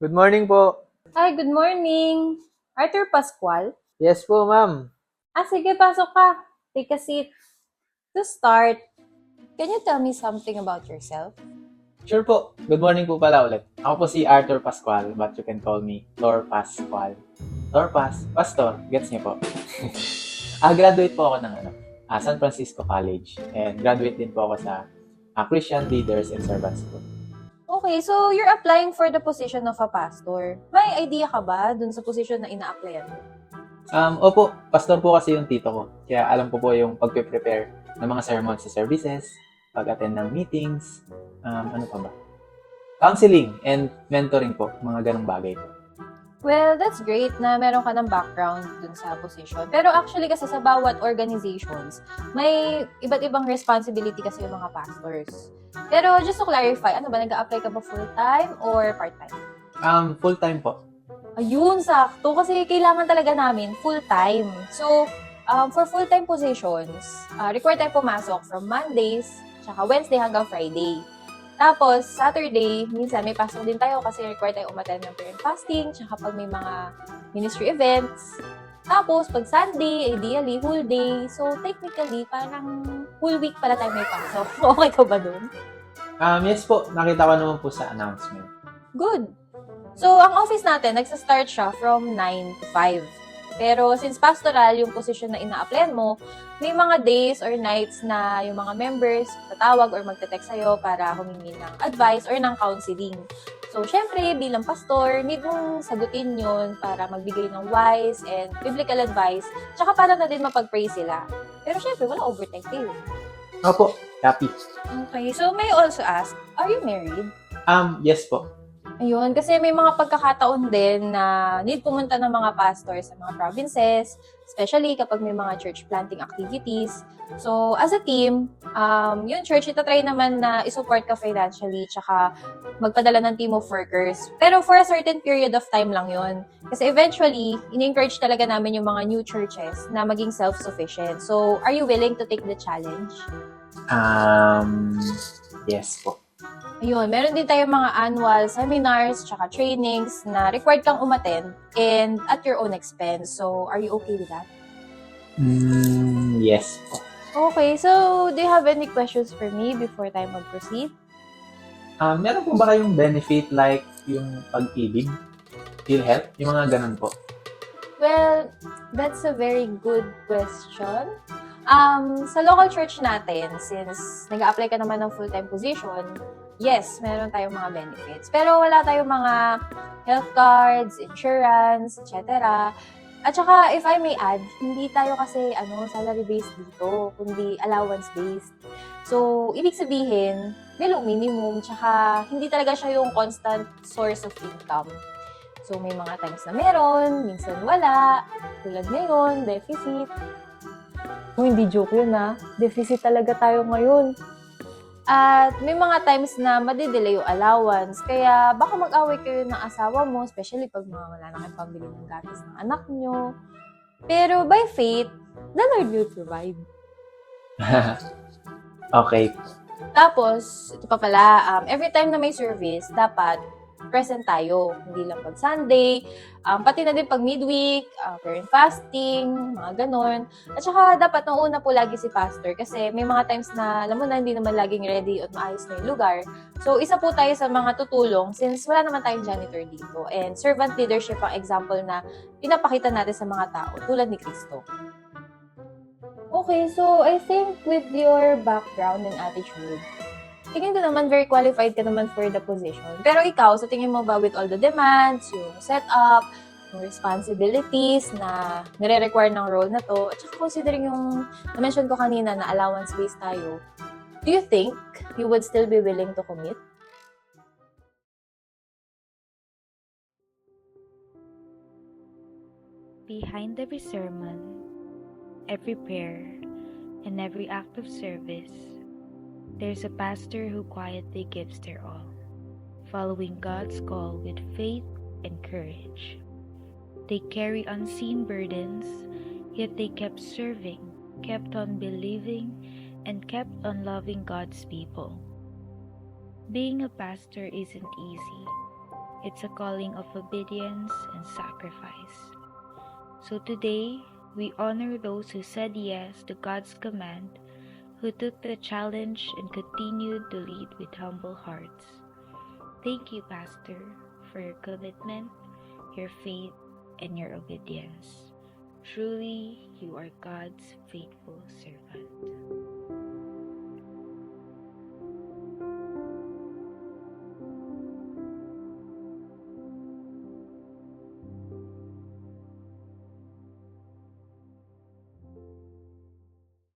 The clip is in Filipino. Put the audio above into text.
Good morning po. Hi, good morning. Arthur Pascual? Yes po, ma'am. Ah, sige, pasok ka. Take a seat. To start, can you tell me something about yourself? Sure po. Good morning po pala ulit. Ako po si Arthur Pascual, but you can call me Lord Pascual. Lord Pas, Pastor, gets niyo po. ah, graduate po ako ng ano, ah, San Francisco College. And graduate din po ako sa ah, Christian Leaders and Servants School. Okay, so you're applying for the position of a pastor. May idea ka ba dun sa position na ina-applyan mo? Um, opo, pastor po kasi yung tito ko. Kaya alam ko po yung pagpe-prepare ng mga sermons sa services, pag-attend ng meetings, um, ano pa ba? Counseling and mentoring po, mga ganong bagay po. Well, that's great na meron ka ng background dun sa position. Pero actually kasi sa bawat organizations, may iba't ibang responsibility kasi yung mga pastors. Pero just to clarify, ano ba, nag-a-apply ka ba full-time or part-time? Um, full-time po. Ayun, sakto. Kasi kailangan talaga namin full-time. So, um, for full-time positions, uh, required tayo pumasok from Mondays, tsaka Wednesday hanggang Friday. Tapos, Saturday, minsan may pasok din tayo kasi required tayo umattend ng prayer and fasting, tsaka pag may mga ministry events. Tapos, pag Sunday, ideally, whole day. So, technically, parang whole week pala tayo may pasok. okay ka ba dun? Um, yes po, nakita ko naman po sa announcement. Good. So, ang office natin, nagsa-start siya from 9 to 5. Pero since pastoral yung position na ina-applyan mo, may mga days or nights na yung mga members tatawag or magte-text sa'yo para humingi ng advice or ng counseling. So, syempre, bilang pastor, need mong sagutin yun para magbigay ng wise and biblical advice. Tsaka para na din mapag-pray sila. Pero syempre, wala overtime pay. Opo, happy. Okay, so may also ask, are you married? Um, yes po. Ayun, kasi may mga pagkakataon din na need pumunta ng mga pastors sa mga provinces, especially kapag may mga church planting activities. So, as a team, um, yun, church, itatry naman na isupport ka financially, tsaka magpadala ng team of workers. Pero for a certain period of time lang yun. Kasi eventually, in-encourage talaga namin yung mga new churches na maging self-sufficient. So, are you willing to take the challenge? Um, yes po. Ayun, meron din tayong mga annual seminars tsaka trainings na required kang umattend and at your own expense. So, are you okay with that? Mm, yes po. Okay, so do you have any questions for me before tayo mag-proceed? Um, meron po ba kayong benefit like yung pag-ibig? PhilHealth? Yung mga ganun po. Well, that's a very good question. Um, sa local church natin, since nag-apply ka naman ng full-time position, yes, meron tayong mga benefits. Pero wala tayong mga health cards, insurance, etc. At saka, if I may add, hindi tayo kasi ano, salary-based dito, kundi allowance-based. So, ibig sabihin, may low minimum, tsaka hindi talaga siya yung constant source of income. So, may mga times na meron, minsan wala. Tulad ngayon, deficit. Oh, hindi joke yun ah. Deficit talaga tayo ngayon. At may mga times na madidelay yung allowance. Kaya baka mag-away kayo ng asawa mo, especially pag mga wala na kayong pambili ng gatas ng anak nyo. Pero by faith, the Lord will provide. okay. Tapos, ito pa pala, um, every time na may service, dapat present tayo. Hindi lang pag Sunday, um, pati na din pag midweek, uh, prayer and fasting, mga ganon. At saka dapat nung una po lagi si pastor kasi may mga times na, alam mo na, hindi naman laging ready at maayos na yung lugar. So, isa po tayo sa mga tutulong since wala naman tayong janitor dito. And servant leadership ang example na pinapakita natin sa mga tao tulad ni Kristo. Okay, so I think with your background and attitude, tingin ko naman very qualified ka naman for the position. Pero ikaw, sa tingin mo ba with all the demands, yung setup, yung responsibilities na nire-require ng role na to, at saka considering yung na-mention ko kanina na allowance-based tayo, do you think you would still be willing to commit? Behind every sermon, every prayer, and every act of service, there's a pastor who quietly gives their all, following God's call with faith and courage. They carry unseen burdens, yet they kept serving, kept on believing, and kept on loving God's people. Being a pastor isn't easy. It's a calling of obedience and sacrifice. So today, we honor those who said yes to God's command, who took the challenge and continued to lead with humble hearts. Thank you, Pastor, for your commitment, your faith, and your obedience. Truly, you are God's faithful servant.